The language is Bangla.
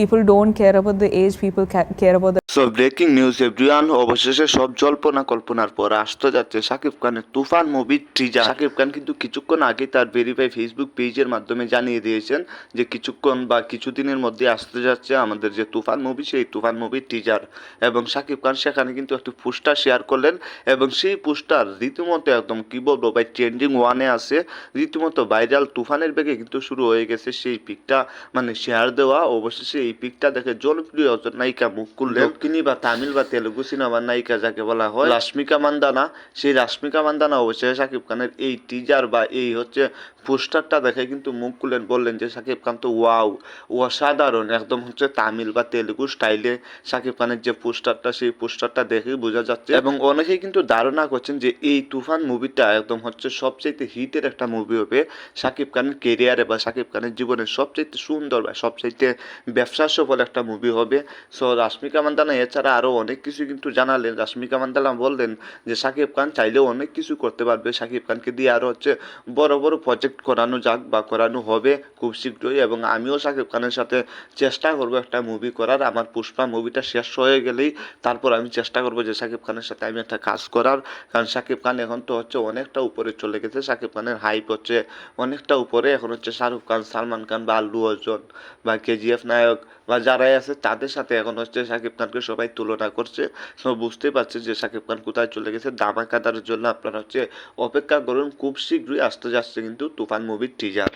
people don't care about the age, people care about the so breaking news everyone অবশেষে সব জল্পনা কল্পনার পর আসতে যাচ্ছে শাকিব খানের তুফান মুভির টিজার শাকিব খান কিন্তু কিছুক্ষণ আগে তার ভেরিফাই ফেসবুক পেজের মাধ্যমে জানিয়ে দিয়েছেন যে কিছুক্ষণ বা কিছুদিনের মধ্যে আসতে যাচ্ছে আমাদের যে তুফান মুভি সেই তুফান মুভির টিজার এবং শাকিব খান সেখানে কিন্তু একটি পোস্টার শেয়ার করলেন এবং সেই পোস্টার রীতিমতো একদম কি বলব ভাই ট্রেন্ডিং ওয়ানে আছে। রীতিমতো ভাইরাল তুফানের বেগে কিন্তু শুরু হয়ে গেছে সেই পিকটা মানে শেয়ার দেওয়া। অবশেষে এই পিকটা দেখে জনপ্রিয় নায়িকা মুখ খুললেন। দক্ষিণী বা তামিল বা তেলুগু সিনেমার নায়িকা যাকে বলা হয়। রাশ্মিকা মান্দানা সেই রাশ্মিকা মান্দানা অবশ্যই শাকিব খানের এই টিজার বা এই হচ্ছে পোস্টারটা দেখে কিন্তু মুখ খুলেন বললেন যে শাকিব খান তো ওয়াও অসাধারণ। একদম হচ্ছে তামিল বা তেলুগু স্টাইলে শাকিব খানের যে পোস্টারটা সেই পোস্টারটা দেখেই বোঝা যাচ্ছে। এবং অনেকেই কিন্তু ধারণা করছেন যে এই তুফান মুভিটা একদম হচ্ছে সবচাইতে হিটের একটা মুভি হবে শাকিব খানের কেরিয়ারে বা শাকিব খানের জীবনের সবচাইতে সুন্দর বা সবচাইতে ব্যবসা সফল একটা মুভি হবে। সো রাশ্মিকা মান্দানা, এছাড়া আরও অনেক কিছু কিন্তু জানালেন। রাশ্মিকা মান্দানা বললেন যে সাকিব খান চাইলেও অনেক কিছু করতে পারবে। শাকিব খানকে দিয়ে আরও হচ্ছে বড় বড় প্রজেক্ট করানো যাক বা করানো হবে খুব শীঘ্রই। এবং আমিও শাকিব খানের সাথে চেষ্টা করব একটা মুভি করার। আমার পুষ্পা মুভিটা শেষ হয়ে গেলেই তারপর আমি চেষ্টা করব যে, শাকিব খানের সাথে আমি একটা কাজ করার। কারণ সাকিব খান এখন তো হচ্ছে অনেকটা উপরে চলে গেছে। শাকিব খানের হাইপ হচ্ছে অনেকটা উপরে। এখন হচ্ছে শাহরুখ খান, সালমান খান বা আল্লু অর্জুন বা কেজিএফ নায়ক বা যারাই আছে, তাদের সাথে এখন হচ্ছে শাকিব খানকে সবাই তুলনা করছে। তো বুঝতে পারছে যে শাকিব খান কোথায় চলে গেছে। দামাকাদার জন্য আপনারা হচ্ছে অপেক্ষা করুন, খুব শীঘ্রই আসতে যাচ্ছে কিন্তু তুফান মুভির টিজার